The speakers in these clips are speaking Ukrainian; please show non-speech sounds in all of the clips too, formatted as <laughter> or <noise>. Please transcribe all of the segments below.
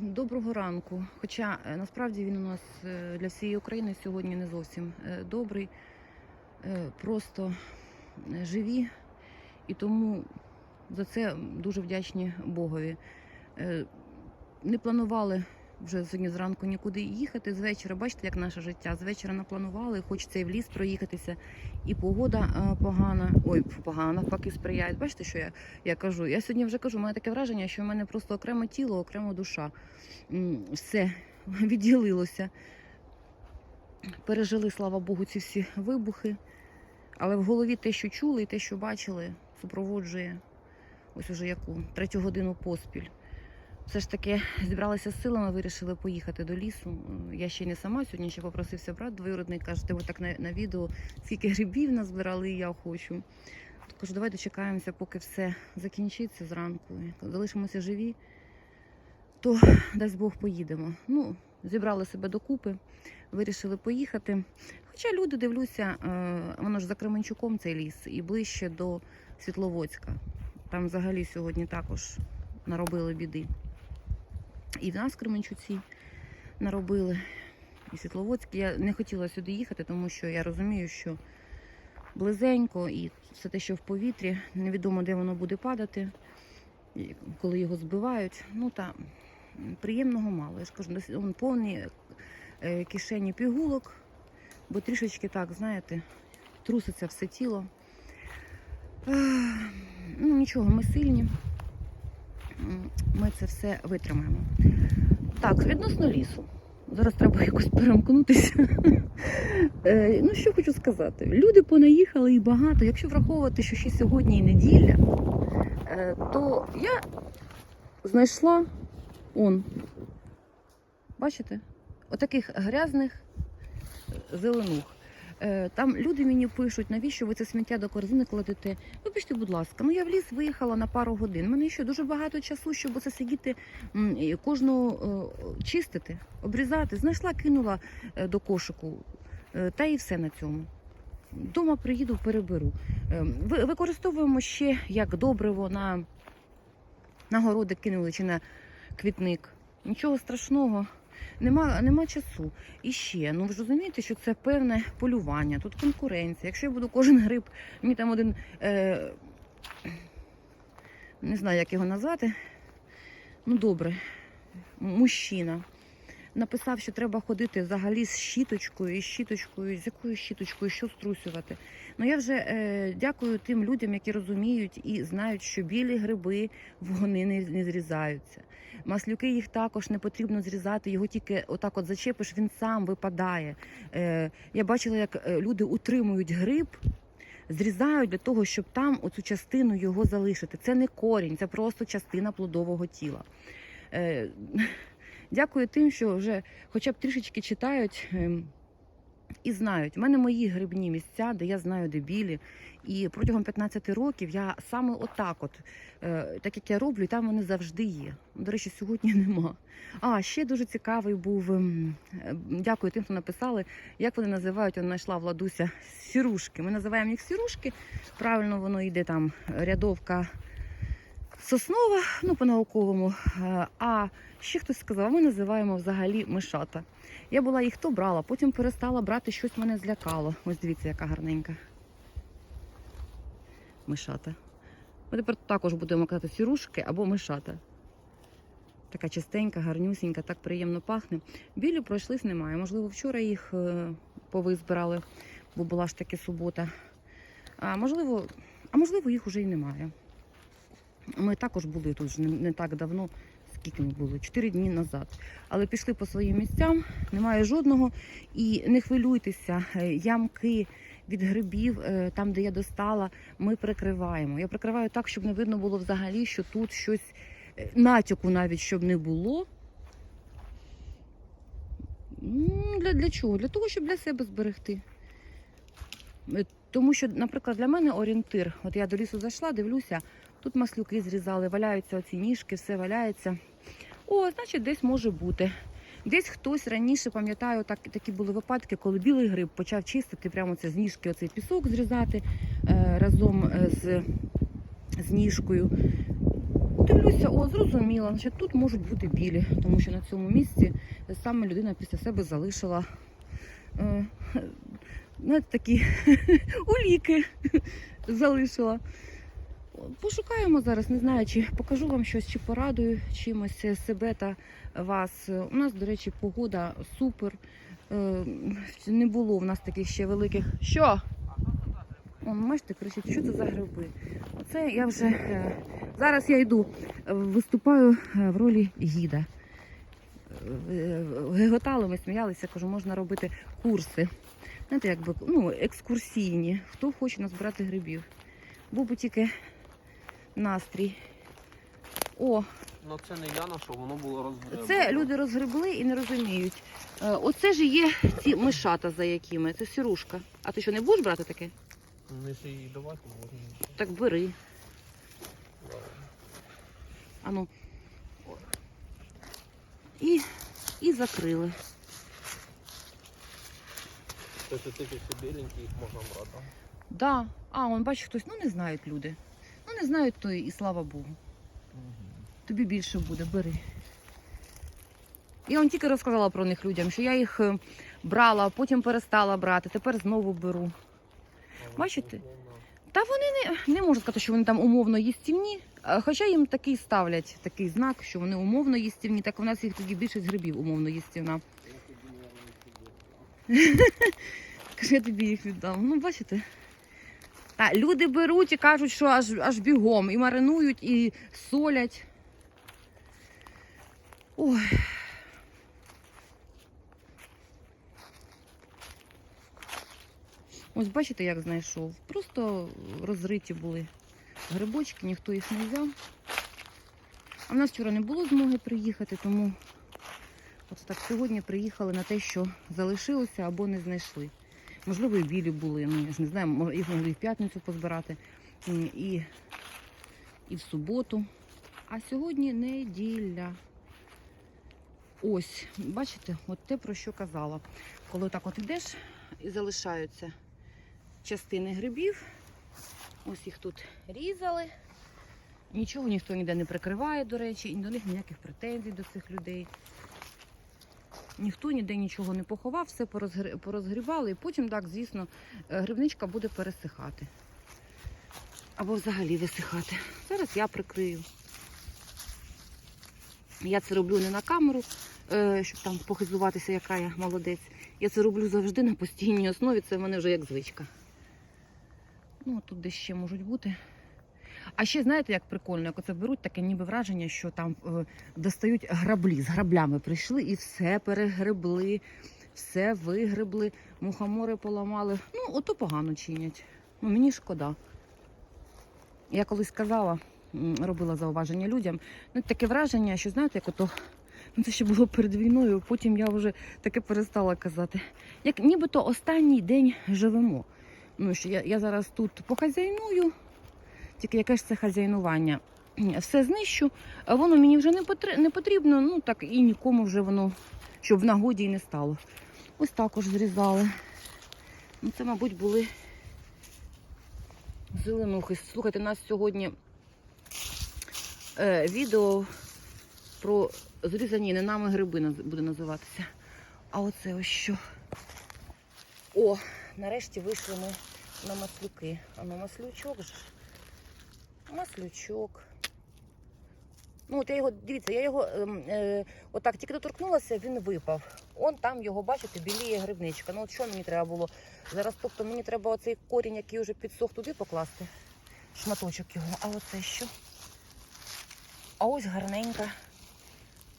Доброго ранку. Хоча е, насправді він у нас е, для всієї України сьогодні не зовсім е, добрий, просто живі, і тому за це дуже вдячні Богові. Не планували вже сьогодні зранку нікуди їхати. З вечора, бачите, як наше життя. З вечора напланували, хочеться і в ліс проїхатися, і погода е, погана. Ой, погана, навпаки, сприяє. Бачите, що я, я кажу? Я сьогодні вже кажу, у мене таке враження, що в мене просто окреме тіло, окрема душа. Все <laughs> відділилося. Пережили, слава Богу, ці всі вибухи. Але в голові те, що чули, і те, що бачили, супроводжує ось уже яку третю годину поспіль. Все ж таки зібралися з силами, вирішили поїхати до лісу. Я ще не сама сьогодні ще попросився брат двоюродний, каже, ти так на, на відео, скільки грибів назбирали, і я хочу. Кажу, давай дочекаємося, поки все закінчиться зранку. Залишимося живі, то дасть Бог поїдемо. Ну, зібрали себе докупи, вирішили поїхати. Хоча люди дивлюся, е, воно ж за Кременчуком цей ліс і ближче до Світловодська. Там взагалі сьогодні також наробили біди. І в нас в Кременчуці наробили, і Світловодськ. Я не хотіла сюди їхати, тому що я розумію, що близенько і все те, що в повітрі, невідомо, де воно буде падати, коли його збивають. Ну та приємного мало. Я ж кажу, он повні е, кишені пігулок, бо трішечки так, знаєте, труситься все тіло. Ну, нічого, ми сильні. Ми це все витримаємо. Так, відносно лісу. Зараз треба якось перемкнутися. <laughs> Е, ну, що хочу сказати. Люди понаїхали і багато. Якщо враховувати, що ще сьогодні і неділя, е, то я знайшла он. Бачите? Отаких грязних зеленух. Е, Там люди мені пишуть, навіщо ви це сміття до корзини кладете. Вибачте, будь ласка, ну я в ліс виїхала на пару годин. У мене ще дуже багато часу, щоб оце сидіти кожну е, чистити, обрізати. Знайшла, кинула е, до кошику. Та і все на цьому. Дома приїду, переберу. Ви- Використовуємо ще як добриво на, на городи кинули чи на квітник. Нічого страшного. Нема, нема часу. І ще, ну ви ж розумієте, що це певне полювання, тут конкуренція. Якщо я буду кожен гриб, мені там один, е, не знаю, як його назвати. Ну, добре, мужчина. Написав, що треба ходити взагалі з щіточкою, і щіточкою, з якою щіточкою, що струсювати. Ну я вже е, дякую тим людям, які розуміють і знають, що білі гриби вони не, не зрізаються. Маслюки їх також не потрібно зрізати, його тільки отак от зачепиш, він сам випадає. Е, я бачила, як е, люди утримують гриб, зрізають для того, щоб там оцю частину його залишити. Це не корінь, це просто частина плодового тіла. Е, <laughs> дякую тим, що вже хоча б трішечки читають. І знають, У мене мої грибні місця, де я знаю, де білі. І протягом 15 років я саме отак, от, е, так як я роблю, там вони завжди є. До речі, сьогодні <laughs> нема. А ще дуже цікавий був. ем, е, Дякую тим, хто написали, як вони називають, вона знайшла Владуся сірушки. Ми називаємо їх сірушки. Правильно воно йде там рядовка соснова, ну по-науковому. Е, А ще хтось сказав, ми називаємо взагалі мишата. Я була їх то брала, потім перестала брати, щось мене злякало. Ось дивіться, яка гарненька. Мишата. Ми тепер також будемо казати сірушки або мишата. Така чистенька, гарнюсінька, так приємно пахне. Білі пройшлись немає. Можливо, вчора їх е, повизбирали, бо була ж таки субота. А можливо, а можливо, їх уже й немає. Ми також були тут не, не так давно, скільки ми були, 4 дні назад. Але пішли по своїм місцям, немає жодного. І не хвилюйтеся, е, ямки від грибів, е, там, де я достала, ми прикриваємо. Я прикриваю так, щоб не видно було взагалі, що тут щось е, натяку навіть щоб не було. Для, для чого? Для того, щоб для себе зберегти. Тому що, наприклад, для мене орієнтир. От я до лісу зайшла, дивлюся, тут маслюки зрізали, валяються оці ніжки, все валяється. О, значить, десь може бути. Десь хтось раніше, пам'ятаю, так, такі були випадки, коли білий гриб почав чистити прямо це з ніжки, оцей пісок зрізати е, разом е, з, з ніжкою. дивлюся, о, зрозуміла. Значить, тут можуть бути білі, тому що на цьому місці саме людина після себе залишила е, знаєте, такі <laughs> уліки залишила. Пошукаємо зараз, не знаю, чи покажу вам щось, чи порадую чимось себе та вас. У нас, до речі, погода супер. Е, Не було в нас таких ще великих. Що? О, бачите, кричить, що це за гриби? Оце я вже е, зараз я йду, е, виступаю в ролі гіда. Геготали, ми сміялися, кажу, можна робити курси. Знаєте, якби ну, екскурсійні. Хто хоче назбирати грибів. Був би тільки настрій. О, Ну це не я нашов, воно було розгребано. це люди розгребли і не розуміють. Е, Оце ж є ці мишата, за якими. Це сірушка. А ти що, не будеш брати таке? Ну, якщо її давати, можна. Так бери. Ану. І, і закрили. Тобто такі всі біленькі, їх можна брати. Да. А, он бачиш, хтось, ну не знають люди. Ну не знають то і слава Богу. Тобі більше буде, бери. Я вам тільки розказала про них людям, що я їх е, брала, потім перестала брати, тепер знову беру. Бачите? Та вони не, не можу сказати, що вони там умовно їстівні, хоча їм такий ставлять такий знак, що вони умовно їстівні, так у нас їх тоді більшість грибів умовно їстівна. <laughs> Каже, я тобі їх віддам. Ну, бачите? Та, люди беруть і кажуть, що аж, аж бігом, і маринують, і солять. Ой. Ось бачите, як знайшов. Просто розриті були грибочки, ніхто їх не взяв. А в нас вчора не було змоги приїхати, тому от так сьогодні приїхали на те, що залишилося або не знайшли. Можливо, і білі були. Ну, я ж не знаю, їх могли і в п'ятницю позбирати, і, і в суботу. А сьогодні неділя. Ось, бачите, от те, про що казала. Коли так от йдеш і залишаються частини грибів. Ось їх тут різали. Нічого ніхто ніде не прикриває, до речі, і до них ніяких претензій до цих людей. Ніхто ніде нічого не поховав, все порозгрібали, і потім, так, звісно, е, грибничка буде пересихати. Або взагалі висихати. Зараз я прикрию. Я це роблю не на камеру, е, щоб там похизуватися, яка я молодець. Я це роблю завжди на постійній основі, це в мене вже як звичка. Ну, тут десь ще можуть бути. А ще знаєте, як прикольно, як оце беруть таке ніби враження, що там е, достають граблі, з граблями прийшли і все перегребли, все вигребли, мухомори поламали. Ну, ото погано чинять. Ну, мені шкода. Я колись казала, робила зауваження людям. Ну, таке враження, що знаєте, як ото. Ну, це ще було перед війною, потім я вже таке перестала казати. Як нібито останній день живемо. Ну, що я, я зараз тут похазяйную, тільки яке ж це хазяйнування. <clears throat> Все знищу, а воно мені вже не, потрібно, ну так і нікому вже воно, щоб в нагоді і не стало. Ось також зрізали. Ну, це, мабуть, були зеленухи. Слухайте, у нас сьогодні е, відео про зрізані не нами гриби буде називатися. А оце ось що. О, нарешті вийшли ми на маслюки. А на маслючок ж. Маслючок. Ну, от я його, дивіться, я його ем, е, отак тільки доторкнулася, він випав. Он там його, бачите, біліє грибничка. Ну от що мені треба було? Зараз, тобто мені треба оцей корінь, який вже підсох туди покласти. Шматочок його. А оце що? А ось гарненька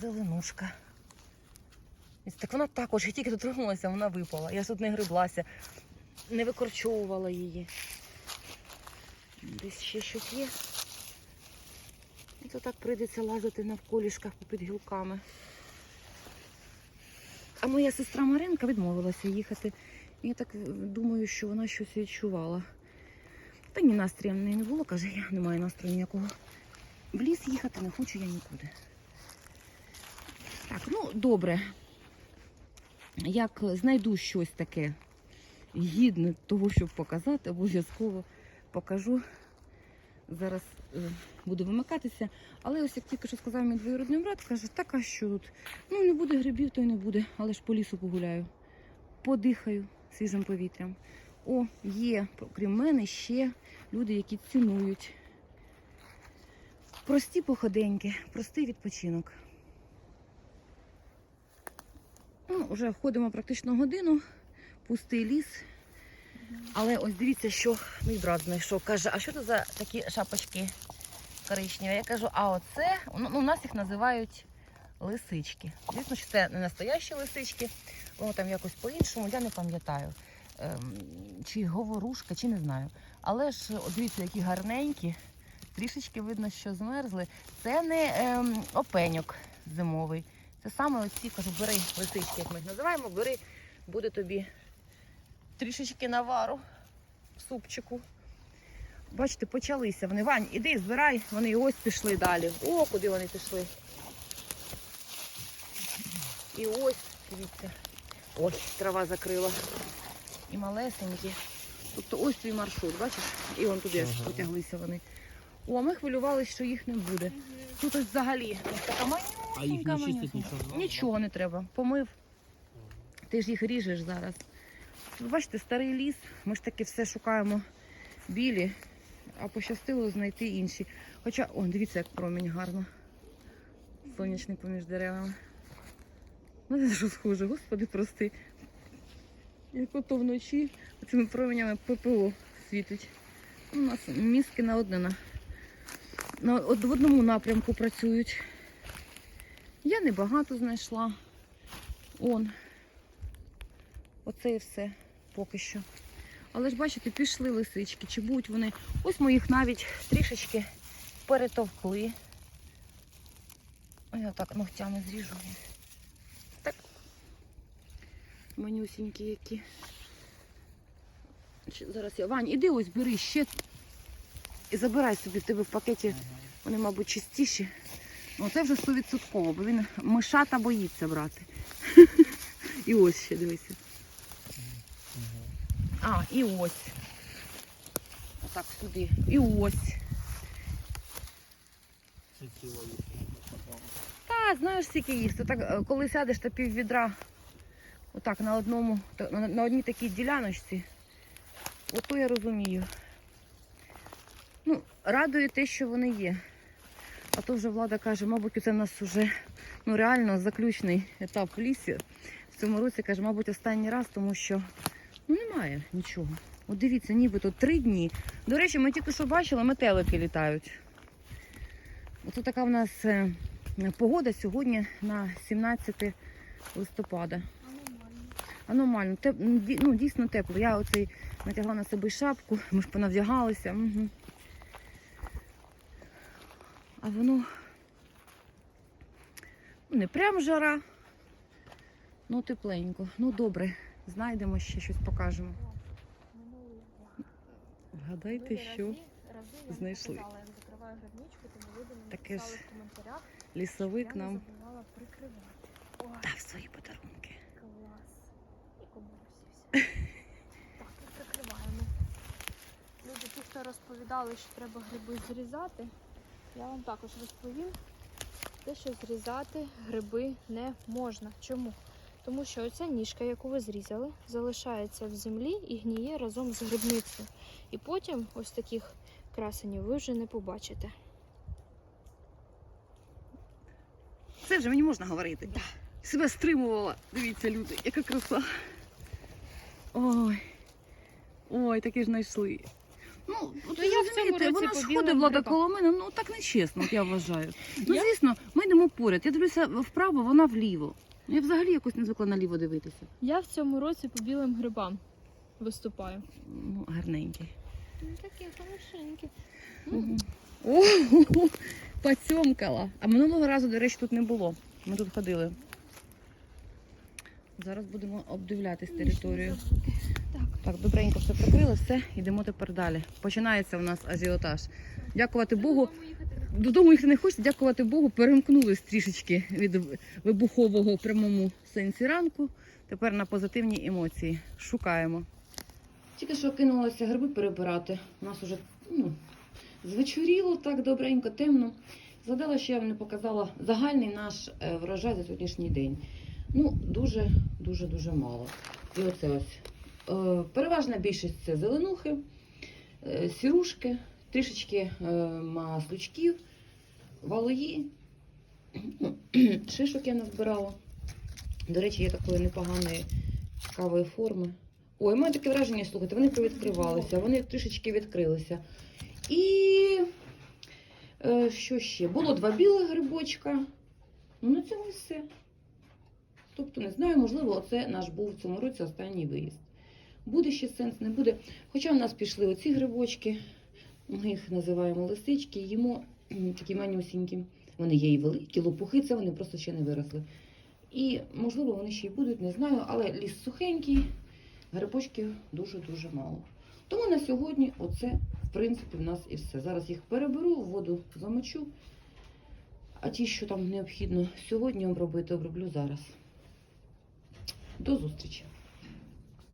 зеленушка. Так вона також, я тільки доторкнулася, вона випала. Я тут не гриблася, не викорчовувала її. Десь ще щось є. І то так прийдеться лазити навколішках попід гілками. А моя сестра Маринка відмовилася їхати. Я так думаю, що вона щось відчувала. Та ні, настрою не було, каже, я не маю настрою ніякого. В ліс їхати не хочу я нікуди. Так, ну добре. Як знайду щось таке гідне того, щоб показати, обов'язково покажу. Зараз е, буду вимикатися. Але ось як тільки що сказав мій двоюродний брат, каже, так а що тут? Ну не буде грибів, то й не буде, але ж по лісу погуляю. Подихаю свіжим повітрям. О, є, крім мене, ще люди, які цінують. Прості походеньки, простий відпочинок. Ну, вже ходимо практично годину, пустий ліс. Але ось дивіться, що мій брат знайшов. Каже, а що це за такі шапочки коричневі? Я кажу, а оце, ну, у нас їх називають лисички. Звісно, що це не настоящі лисички, воно там якось по-іншому, я не пам'ятаю. Ем, чи говорушка, чи не знаю. Але ж дивіться, які гарненькі. Трішечки видно, що змерзли. Це не ем, опеньок зимовий. Це саме оці, кажу, бери лисички, як ми їх називаємо, бери, буде тобі трішечки навару в супчику. Бачите, почалися вони. Вань, іди, збирай, вони ось пішли далі. О, куди вони пішли. І ось, дивіться. Ось трава закрила. І малесенькі. Тобто ось твій маршрут, бачиш? І вон туди Ага. потяглися вони. О, а ми хвилювалися, що їх не буде. Тут ось взагалі ось така А їх манюсенька, не чистить манюсенька. нічого? Нічого не треба. Помив. Ти ж їх ріжеш зараз. Ви бачите, старий ліс. Ми ж таки все шукаємо білі, а пощастило знайти інші. Хоча, о, дивіться, як промінь гарно. Сонячний поміж деревами. Ну, це що схоже, господи, прости. Як ото вночі цими променями ППО світить. У нас мізки на одне на, на од- в одному напрямку працюють. Я небагато знайшла. Он. Оце і все поки що. Але ж бачите, пішли лисички. Чи будуть вони. Ось ми їх навіть трішечки перетовкли. Ой, я так ногтями зріжу. Так. Манюсінькі які. Зараз я. Вань, іди ось бери ще. І забирай собі тебе в пакеті. Вони, мабуть, чистіші. Ну, це вже 100%, бо він мишата боїться брати. <laughs> І ось ще дивися. А, і ось. Отак сюди. І ось. Та, знаєш, скільки їх. Це так, е, коли сядеш та пів відра, отак на одному, на, на одній такій діляночці, ото я розумію. Ну, радує те, що вони є. А то вже влада каже, мабуть, це в нас вже ну, реально заключний етап в лісі. В цьому році каже, мабуть, останній раз, тому що ну, немає нічого. От дивіться, нібито три дні. До речі, ми тільки що бачили, метелики літають. Оце така в нас е, погода сьогодні на 17 листопада. Аномально. Теп, ну, ну, дійсно тепло. Я оцей натягла на себе шапку, ми ж понавдягалися. Угу. А воно ну, не прям жара, ну тепленько. Ну добре, знайдемо ще щось покажемо. Вгадайте, що знайшли. Я казала, я закриваю гробничку, тому люди Таке ж в коментарях. лісовик нам прикривати. Дав свої подарунки. клас. <laughs> Так, прикриваємо. Люди, ті, хто розповідали, що треба гриби зрізати, я вам також розповім. Те, що зрізати гриби не можна. Чому? Тому що оця ніжка, яку ви зрізали, залишається в землі і гніє разом з грибницею. І потім ось таких красенів ви вже не побачите. Це вже мені можна говорити. Себе стримувала. Дивіться, люди, яка краса. Ой. Ой, такі ж знайшли. Ну, от То я в цьому розумієте, році вона побігла ходить влада грибах. коло мене, ну так нечесно, от я вважаю. Ну, Я? звісно, ми йдемо поряд. Я дивлюся вправо, вона вліво. Ну, Я взагалі якось не звикла наліво дивитися. Я в цьому році по білим грибам виступаю. Ну, гарненькі. Ну, такі хорошенькі. Угу. О, <laughs> поцьомкала. А минулого разу, до речі, тут не було. Ми тут ходили. Зараз будемо обдивлятись територію. Так. Так, добренько все прикрили, все, йдемо тепер далі. Починається у нас ажіотаж. Дякувати Богу. Додому їх не хочеться, дякувати Богу, перемкнулись трішечки від вибухового прямому сенсі ранку. Тепер на позитивні емоції. Шукаємо. Тільки що кинулося гриби перебирати. У нас уже ну, звечоріло так добренько, темно. Згадала, що я вам не показала загальний наш е, врожай за сьогоднішній день. Ну, дуже, дуже, дуже мало. І оце ось. Е, Переважна більшість це зеленухи, е, сірушки, трішечки е, маслючків, валої, <clears throat> шишок я назбирала. До речі, є такої непоганої цікавої форми. Ой, у мене таке враження, слухайте, вони привідкривалися, вони трішечки відкрилися. І що ще? Було два білих грибочка. Ну, на цьому все. Тобто, не знаю, можливо, оце наш був в цьому році останній виїзд. Буде ще сенс, не буде. Хоча в нас пішли оці грибочки, ми їх називаємо лисички, їмо такі манюсінькі. Вони є і великі, лопухи, це вони просто ще не виросли. І, можливо, вони ще й будуть, не знаю, але ліс сухенький, грибочків дуже-дуже мало. Тому на сьогодні оце, в принципі, в нас і все. Зараз їх переберу, воду замочу. А ті, що там необхідно сьогодні обробити, оброблю зараз. До зустрічі!